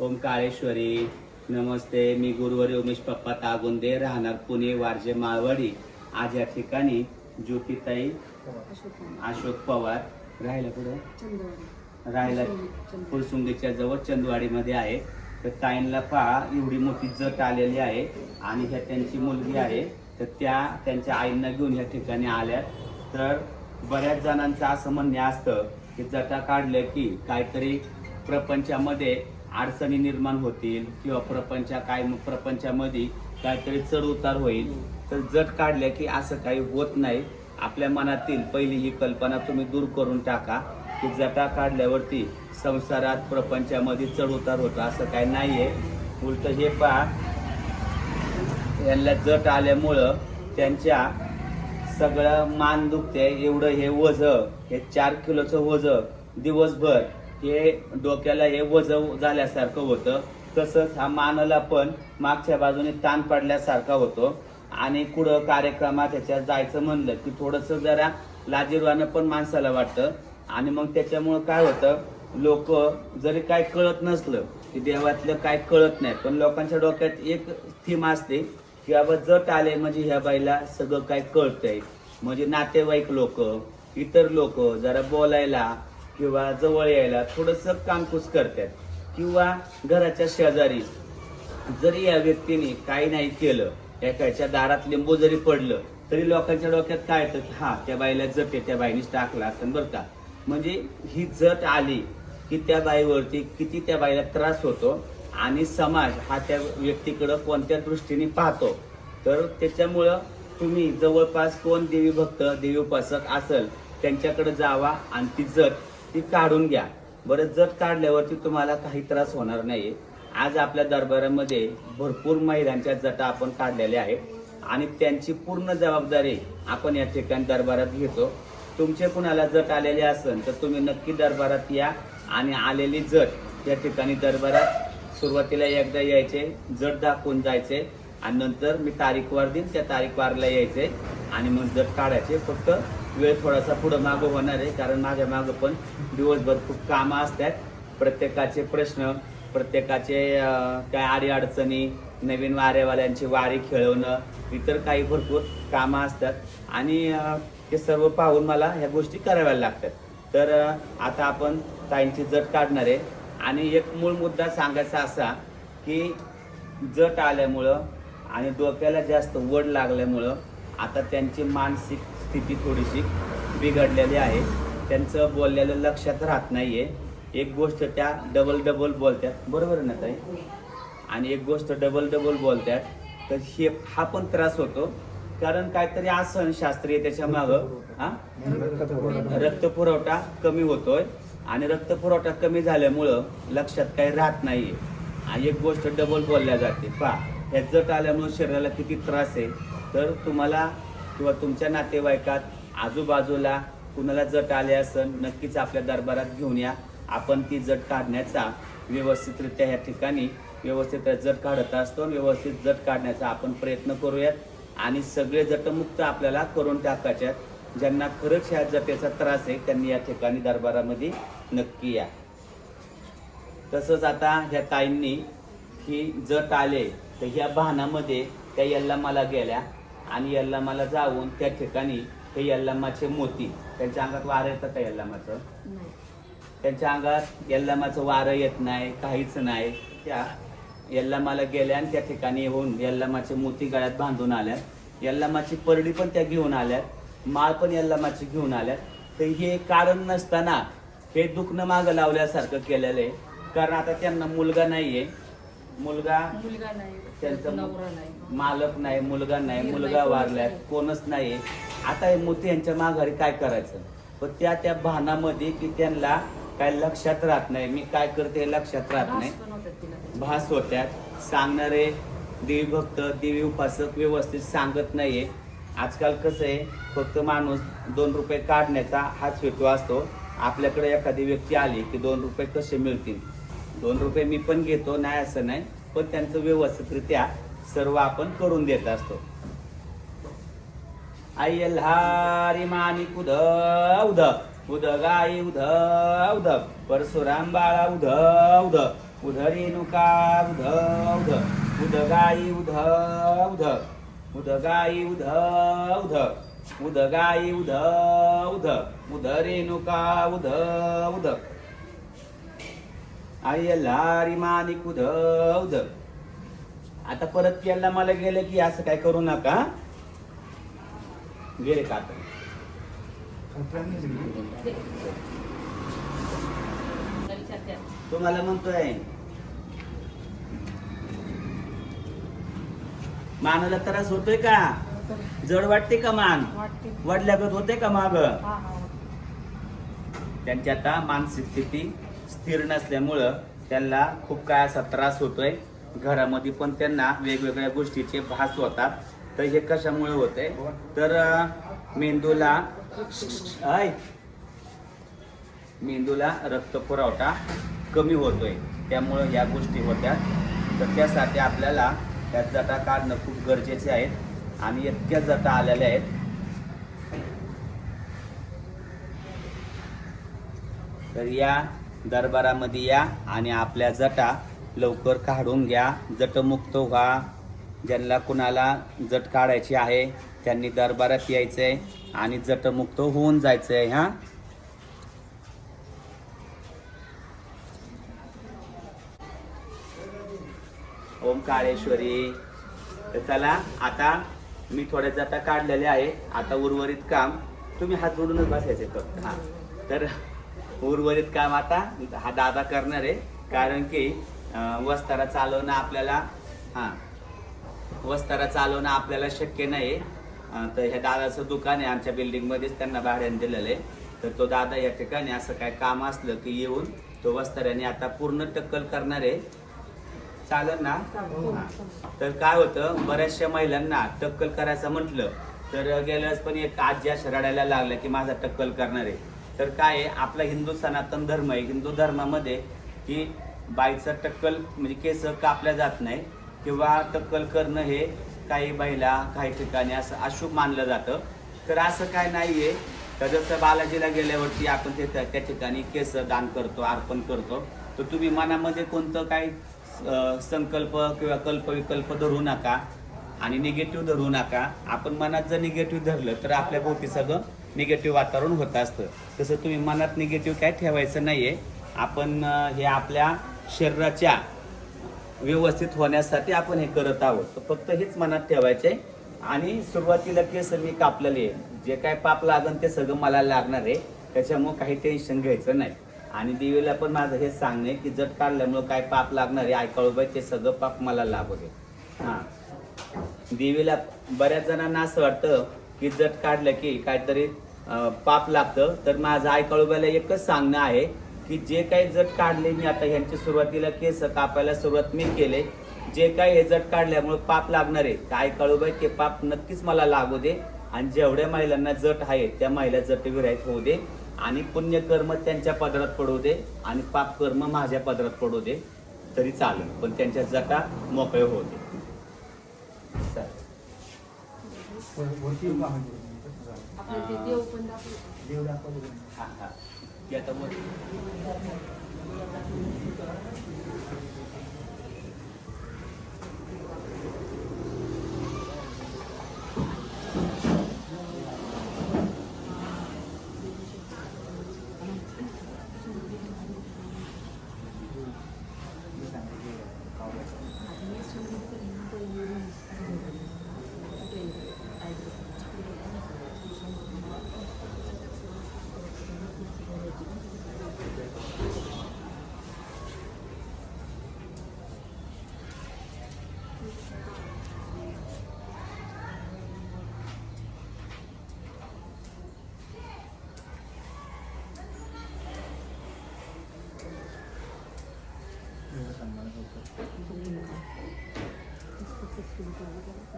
ओम काळेश्वरी नमस्ते मी गुरुवारी उमेश पप्पा तागुंदे राहणार पुणे वारजे माळवाडी. आज या ठिकाणी ज्योतिताई अशोक पवार राहिला पुढे? राहिला फुलसुंगीच्या जवळ चंदवाडीमध्ये आहे. तर ताईंला पहा एवढी मोठी जट आलेली आहे आणि ह्या त्यांची मुलगी आहे. तर त्या त्यांच्या आईंना घेऊन या ठिकाणी आल्या तर बऱ्याच जणांचं असं म्हणणे असतं की जटा काढल्या की काहीतरी प्रपंचामध्ये अडचणी निर्माण होतील किंवा प्रपंचा काय प्रपंचामध्ये काहीतरी चढ उतार होईल. तर जट काढल्या की असं काही होत नाही. आपल्या मनातील पहिली ही कल्पना तुम्ही दूर करून टाका की जटा काढल्यावरती संसारात प्रपंचामध्ये चढ उतार होतो असं काही नाही आहे उलट हे पहा यांना जट आल्यामुळं त्यांच्या सगळं मान दुखते एवढं हे वज हे चार किलोचं वज दिवसभर हे डोक्याला हे वजव झाल्यासारखं होतं. तसंच हा मानाला पण मागच्या बाजूने ताण पडल्यासारखा होतो. आणि कुठं कार्यक्रमात ह्याच्यात जायचं म्हणलं की थोडंसं जरा लाजीरवानं पण माणसाला वाटतं. आणि मग त्याच्यामुळं काय होतं लोक जरी काय कळत नसलं की देवातलं काय कळत नाही पण लोकांच्या डोक्यात एक थीम असते की बाबा जट आले म्हणजे ह्या बाईला सगळं काय कळतंय. म्हणजे नातेवाईक लोक इतर लोक जरा बोलायला किंवा जवळ यायला थोडंसं कामकूस करतात. किंवा घराच्या शेजारी जरी या व्यक्तीने काही नाही केलं एकाच्या दारात लिंबू जरी पडलं तरी लोकांच्या डोक्यात काय येतं की हा त्या बाईला जट आहे त्या बाईनेच टाकला असं बरं का. म्हणजे ही जट आली की त्या बाईवरती किती त्या बाईला त्रास होतो आणि समाज हा त्या व्यक्तीकडं कोणत्या दृष्टीने पाहतो. तर त्याच्यामुळं तुम्ही जवळपास कोण देवी भक्त देवी उपासक असेल त्यांच्याकडे जावा आणि ती जट ती काढून घ्या. बरं जट काढल्यावरती तुम्हाला काही त्रास होणार नाही आज आपल्या दरबारामध्ये भरपूर महिलांच्या जटा आपण काढलेल्या आहेत आणि त्यांची पूर्ण जबाबदारी आपण या ठिकाणी दरबारात घेतो. तुमचे कुणाला जट आलेले असेल तर तुम्ही नक्की दरबारात या आणि आलेली जट या ठिकाणी दरबारात सुरुवातीला एकदा यायचे जट दाखवून जायचे आणि नंतर मी तारीखवार देईन त्या तारीखवारला यायचे आणि मग जट काढायचे. फक्त वेळ थोडासा पुढं मागं होणार आहे कारण माझ्या मागं पण दिवसभर खूप कामं असतात. प्रत्येकाचे प्रश्न प्रत्येकाचे काय आडी अडचणी नवीन वाऱ्यावाल्यांची वारी खेळवणं इतर काही भरपूर कामं असतात. आणि ते सर्व पाहून मला ह्या गोष्टी कराव्या लागतात. तर आता आपण ताईंची जट काढणार आहे. आणि एक मूळ मुद्दा सांगायचा असा की जट आल्यामुळं आणि डोक्याला जास्त वड लागल्यामुळं आता त्यांची मानसिक स्थिती थोडीशी बिघडलेली आहे. त्यांचं बोललेलं लक्षात राहत नाहीये. एक गोष्ट त्या डबल डबल बोलतात बरोबर ना ताई? आणि एक गोष्ट डबल डबल बोलतात तर हे हा पण त्रास होतो. कारण काहीतरी आसन शास्त्रीय त्याच्या मागं. हा? रक्त पुरवठा कमी होतोय. आणि रक्त पुरवठा कमी झाल्यामुळं लक्षात काही राहत नाहीये. आणि एक गोष्ट डबल बोलल्या जाते. पा ह्या जट आल्यामुळे शरीराला किती त्रास आहे. तर तुम्हाला किंवा तुमच्या नातेवाईकात आजूबाजूला कुणाला जट आले असन नक्कीच आपल्या दरबारात घेऊन या. आपण ती जट काढण्याचा व्यवस्थितरित्या ह्या ठिकाणी व्यवस्थित जट काढत असतो आणि व्यवस्थित जट काढण्याचा आपण प्रयत्न करूयात. आणि सगळे जटमुक्त आपल्याला करून टाकायच्यात ज्यांना खरंच ह्या जटेचा त्रास आहे त्यांनी या ठिकाणी दरबारामध्ये नक्की या. तसंच आता ह्या ताईंनी ही जट आले तर ह्या भानामध्ये त्या यल्लामाला गेल्या. आणि यल्लामाला जाऊन त्या ठिकाणी हे यल्लामाचे मोती त्यांच्या अंगात वारं येतं का यल्लामाचं? त्यांच्या अंगात यल्लामाचं वारं येत नाही काहीच नाही. त्या यल्लामाला गेल्या आणि त्या ठिकाणी येऊन यल्लामाचे मोती गळ्यात बांधून आल्यात. यल्लामाची परडी पण त्या घेऊन आल्यात. माळ पण यल्लामाची घेऊन आल्यात. तर हे कारण नसताना हे दुखणं मागं लावल्यासारखं केलेलं आहे. कारण आता त्यांना मुलगा नाहीये. मुलगा मुलगा नाही. त्यांचा त्यांचा नवरा नाही. मालक नाही मुलगा नाही मुलगा वारलाय. कोणच नाही आता हे मोती यांच्या माघारी काय करायचं? पण त्या त्या भानामध्ये की त्यांना काय लक्षात राहत नाही. मी काय करते हे लक्षात राहत नाही. भास होत्यात सांगणारे देवी भक्त देवी उपासक व्यवस्थित सांगत नाहीये. आजकाल कसं आहे फक्त माणूस दोन रुपये काढण्याचा हाच हेतू असतो. आपल्याकडे एखादी व्यक्ती आली की दोन रुपये कसे मिळतील? दोन रुपये मी पण घेतो नाही असं नाही. पण त्यांचं व्यवस्थितरित्या सर्व आपण करून देत असतो. आई हारी मानिक उद उद उद गाई उद उद परशुराम बाळा उद उद उध रेणुका उध उध उद गाई उध उध उद गाई उध उध उद गाई उध उध उध रेणुका उद उध आई लारी मानिक उद उध आता परत प्यायला मला गेलं की असं काय करू नका. गेले का आता? तुम्हाला म्हणतोय. मानाला त्रास होतोय का? जड वाटते का मान? वडल्यागत होते का माग? त्यांची आता मानसिक स्थिती स्थिर नसल्यामुळं त्यांना खूप काय असा त्रास होतोय. घरामध्ये पण त्यांना वेगवेगळ्या गोष्टीचे भास होतात. तर हे कशामुळे होते? तर मेंदूला आय मेंदूला रक्त पुरवठा कमी होतोय. त्यामुळं या गोष्टी होत्या. तर त्यासाठी आपल्याला त्या जटा काढणं खूप गरजेचे आहेत. आणि इतक्या जटा आलेल्या आहेत. तर या दरबारामध्ये या आणि आपल्या जटा लवकर काढून घ्या. जटमुक्त व्हा. ज्यांना कुणाला जट काढायची आहे त्यांनी दरबारात यायचं आहे आणि जटमुक्त होऊन जायचं आहे हां? ओम काळेश्वरी. तर चला आता मी थोड्या जाता काढलेले आहे. आता उर्वरित काम तुम्ही हात जोडूनच बसायचे फक्त हा. तर उर्वरित काम आता हा दादा करणार आहे. कारण की वस्तारा चालवणं आपल्याला हां वस्तारा चालवणं आपल्याला शक्य नाही तर ह्या दादाचं दुकान आहे आमच्या बिल्डिंगमध्येच त्यांना भाड्याने दिलेलं आहे. तर तो दादा या ठिकाणी असं काय काम असलं की येऊन तो वस्ताऱ्याने आता पूर्ण टक्कल करणार आहे. चालेल ना? तर काय होतं बऱ्याचशा महिलांना टक्कल करायचं म्हटलं तर गेल्या पण एक आजी अशा रडायला लागलं की माझा टक्कल करणार आहे. तर काय आहे आपला हिंदू सनातन धर्म आहे. हिंदू धर्मामध्ये की बाईचं टक्कल म्हणजे केस कापल्या जात नाही किंवा टक्कल करणं हे काही महिला काही ठिकाणी असं अशुभ मानलं जातं. तर असं काय नाही आहे तर जसं बालाजीला गेल्यावरती आपण ते त्या त्या ठिकाणी केस दान करतो अर्पण करतो. तर तुम्ही मनामध्ये कोणतं काही संकल्प किंवा कल्पविकल्प धरू नका आणि निगेटिव्ह धरू नका. आपण मनात जर निगेटिव्ह धरलं तर आपल्या भोवती सगळं निगेटिव्ह वातावरण होत असतं. तसं तुम्ही मनात निगेटिव्ह काय ठेवायचं नाही आहे आपण हे आपल्या शरीराच्या व्यवस्थित होण्यासाठी आपण हे करत आहोत. तर फक्त हेच मनात ठेवायचे आणि सुरुवातीला केस मी कापलेले आहे जे काय पाप लागन ते सगळं मला लागणार आहे. त्याच्यामुळं काही टेन्शन घ्यायचं नाही. आणि देवीला पण माझं हे सांगणे की जट काढल्यामुळं काय पाप लागणार आहे ऐकाळू बाई ते सगळं पाप मला लागू दे. हां. देवीला बऱ्याच जणांना असं वाटतं की जट काढलं की काहीतरी पाप लागतं. तर माझं ऐकाळूबाईला एकच सांगणं आहे की जे काही जट काढले मी आता ह्यांची सुरुवातीला केस कापायला सुरुवात मी केले. जे काही हे जट काढल्यामुळे पाप लागणार आहे तर ऐकाळूबाई ते पाप नक्कीच मला लागू दे. आणि जेवढ्या महिलांना जट आहे त्या महिला जट विरायत होऊ दे. आणि पुण्यकर्म त्यांच्या पदरात पडू दे. आणि पाप कर्म माझ्या पदरात पडू दे. तरी चालेल पण त्यांच्या जटा मोकळे होऊ दे. देव पण दाखवलं. हा, हा.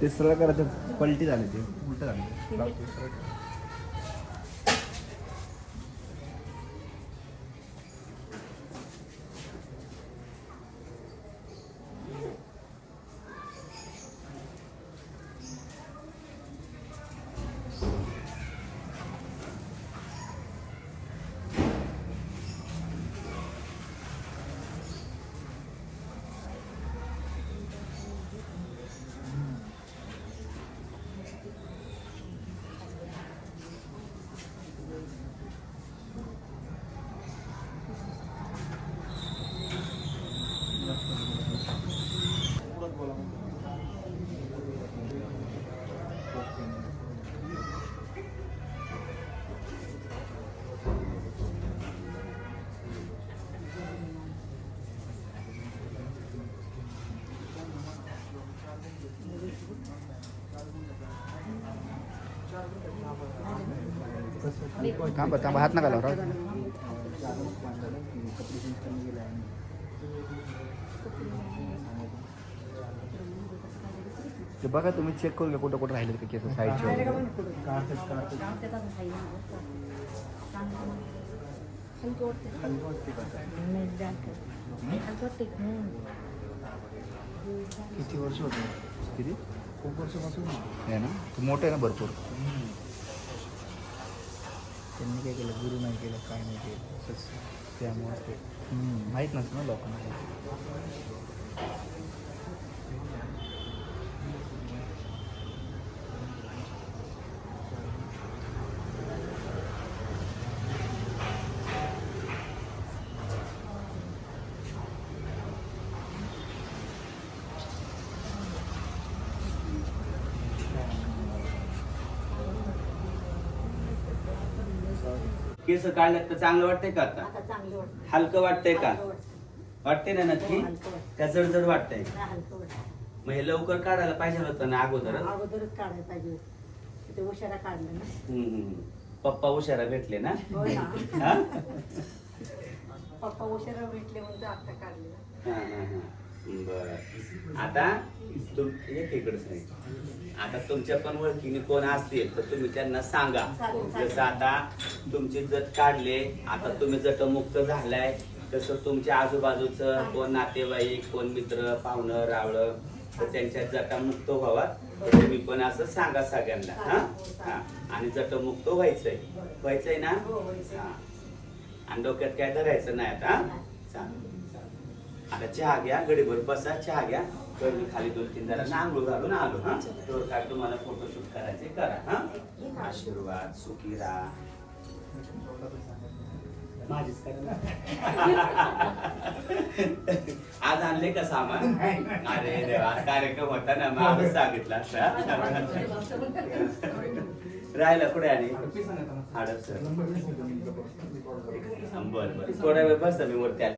ते सरळ करायचं पलटी झाली ते उलट झाली. थांबा थांबा हात नका लावा ते बघा तुम्ही चेक करून घ्या कुठं कुठं राहिले का केस साईडच्या वगैरे. किती वर्ष होते? किती? खूप वर्षापासून. आहे ना ते मोठं आहे ना भरपूर. त्यांनी काय केलं? गुरु नाही केलं काय नाही केलं. असंच त्यामुळे ते माहीत नसतं ना लोकांना. केस काढल्यात तर चांगलं वाटतंय का आता? आता चांगलं वाटतं हलकं वाटतंय का? हलकं वाटतं. वाटते ना नक्की? हो, हलकं वाटतं. त्या जड वाटतंय? नाही, हलकं वाटतं. मग हे लवकर काढायला पाहिजे होतं ना अगोदर अगोदरच काढायला पाहिजे होतं. ते उशारा काढलं ना. पप्पा उशारा भेटले ना? हो ना. हा? पप्पा उशारा भेटले म्हणून आता काढले हा, हा, हा. बरं. आता तुम एक इकडंच नाही. आता तुमच्या पण ओळखीने कोण असतील तर तुम्ही त्यांना सांगा. जसं आता तुमचे जट काढले आता तुम्ही जट मुक्त झालाय तसं तुमच्या आजूबाजूचं कोण नातेवाईक कोण मित्र पाहुणं रावळं तर त्यांच्या जटा मुक्त व्हावा तुम्ही पण असं सांगा सगळ्यांना हा हा आणि जट मुक्त व्हायचंय व्हायचंय ना हो. हा. आणि डोक्यात काय धरायचं नाही आता हा? चालेल. आता चहा घ्या गडीभर बसा चहा घ्या तर मी खाली दोन तीन जरा आंघोळ घालून आलो हा? तर काय तुम्हाला फोटोशूट करायचे करा हा? आशीर्वाद सुखी राहा माझीच करा आज आणले का सामान? अरे देवा कार्यक्रम होता ना मग सांगितलं राहिला कुठे आणि? हाडप सर. बरं बरं. थोड्या वेळ बसता मी वरती आले.